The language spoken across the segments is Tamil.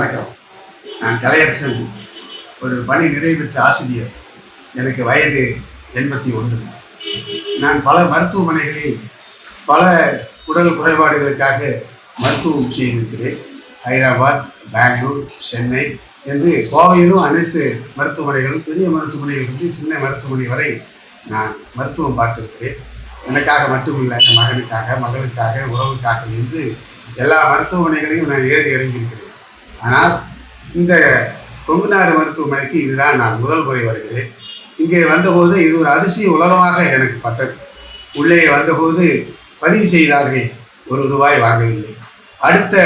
வணக்கம். நான் கலையரசன் ஒரு பணி நிறைவேற்ற ஆசிரியர். எனக்கு வயது எண்பத்தி ஒன்று. நான் பல மருத்துவமனைகளில் பல உடல் குறைபாடுகளுக்காக மருத்துவம் செய்திருக்கிறேன். ஹைதராபாத் பெங்களூர் சென்னை என்று கோவையிலும் அனைத்து மருத்துவமனைகளும் பெரிய மருத்துவமனைகளிலிருந்து சின்ன மருத்துவமனை வரை நான் மருத்துவம் பார்த்திருக்கிறேன். எனக்காக மட்டுமில்லை என் மகனுக்காக மகளுக்காக உறவுக்காக என்று எல்லா மருத்துவமனைகளையும் நான் ஏறி இறங்கியிருக்கிறேன். ஆனால் இந்த கொங்கு நாடு மருத்துவமனைக்கு இதுதான் நான் முதல் முறை வருகிறேன். இங்கே வந்தபோது இது ஒரு அதிசய உலகமாக எனக்கு பட்டது. உள்ளே வந்தபோது பதிவு செய்தார்கள் ஒரு ரூபாய் வாங்கவில்லை. அடுத்த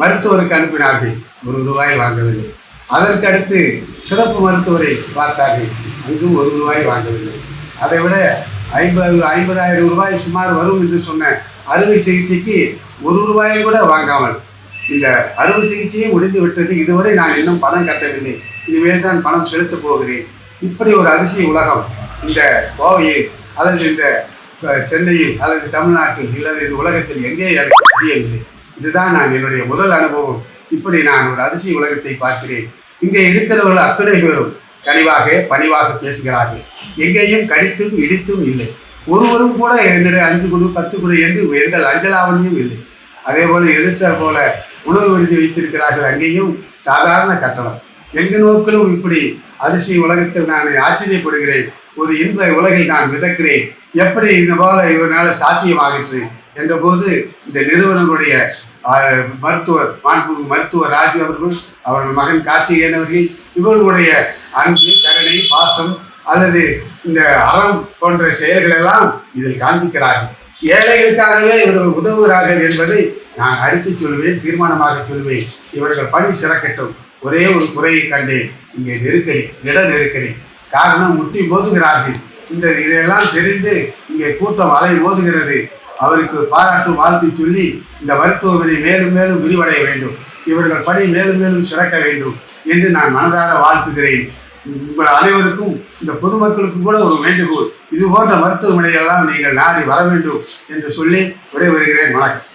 மருத்துவருக்கு அனுப்பினார்கள் ஒரு ரூபாய் வாங்கவில்லை. அதற்கு அடுத்து சிறப்பு மருத்துவரை பார்த்தார்கள் அங்கும் ஒரு ரூபாய் வாங்கவில்லை. அதை விட ஐம்பது ஐம்பதாயிரம் ரூபாய் சுமார் வரும் என்று சொன்ன அறுவை சிகிச்சைக்கு ஒரு ரூபாயை கூட வாங்காமல் இந்த அறுவை சிகிச்சையே முடிந்து விட்டது. இதுவரை நான் இன்னும் பணம் கட்டவில்லை. இனிமேல் தான் பணம் செலுத்தப் போகிறேன். இப்படி ஒரு அதிசய உலகம் இந்த கோவையில் அல்லது இந்த சென்னையில் அல்லது தமிழ்நாட்டில் அல்லது இந்த உலகத்தில் எங்கே எனக்கு தெரியவில்லை. இதுதான் நான் என்னுடைய முதல் அனுபவம். இப்படி நான் ஒரு அதிசய உலகத்தை பார்க்கிறேன். இங்கே இருக்கிறவர்கள் அத்தனை பேரும் கனிவாக பணிவாக பேசுகிறார்கள். எங்கேயும் கடித்தும் இடித்தும் இல்லை. ஒருவரும் கூட என்னுடைய அஞ்சு குழு பத்து குழு என்று எங்கள் அஞ்சலாவணியும் இல்லை. அதே போல எதிர்த்த போல உணவு விடுதி வைத்திருக்கிறார்கள் அங்கேயும் சாதாரண கட்டணம் எங்கு நோக்கிலும் இப்படி அதிசய உலகத்தில் நான் ஆச்சரியப்படுகிறேன். ஒரு இன்ப உலகில் நான் மிதக்கிறேன். எப்படி இந்த போல இவனால் சாத்தியமாகிற்று? என்ற போது இந்த நிறுவனங்களுடைய மருத்துவர் மாண்புமிகு மருத்துவர் ராஜு அவர்கள் அவர்கள் மகன் கார்த்திகேயன் அவர்கள் இவர்களுடைய அன்பு கருணை பாசம் அல்லது இந்த அறம் போன்ற செயல்கள் எல்லாம் இதில் காண்பிக்கிறார்கள். ஏழைகளுக்காகவே இவர்கள் உதவுகிறார்கள் என்பதை நான் அடித்து சொல்வேன் தீர்மானமாக சொல்வேன். இவர்கள் பணி சிறக்கட்டும். ஒரே ஒரு குறையை கண்டேன். இங்கே நெருக்கடி இட நெருக்கடி. காரணம் முட்டி மோதுகிறார்கள். இந்த இதையெல்லாம் தெரிந்து இங்கே கூட்டம் அலை மோதுகிறது. அவருக்கு பாராட்டு வாழ்த்து சொல்லி இந்த மருத்துவமனை மேலும் மேலும் விரிவடைய வேண்டும். இவர்கள் பணி மேலும் மேலும் சிறக்க வேண்டும் என்று நான் மனதார வாழ்த்துகிறேன். உங்கள் அனைவருக்கும் இந்த பொதுமக்களுக்கும் கூட ஒரு வேண்டுகோள். இது போன்ற மருத்துவமனையெல்லாம் நீங்கள் நாடி வர வேண்டும் என்று சொல்லி விடைபெறுகிறேன். வணக்கம்.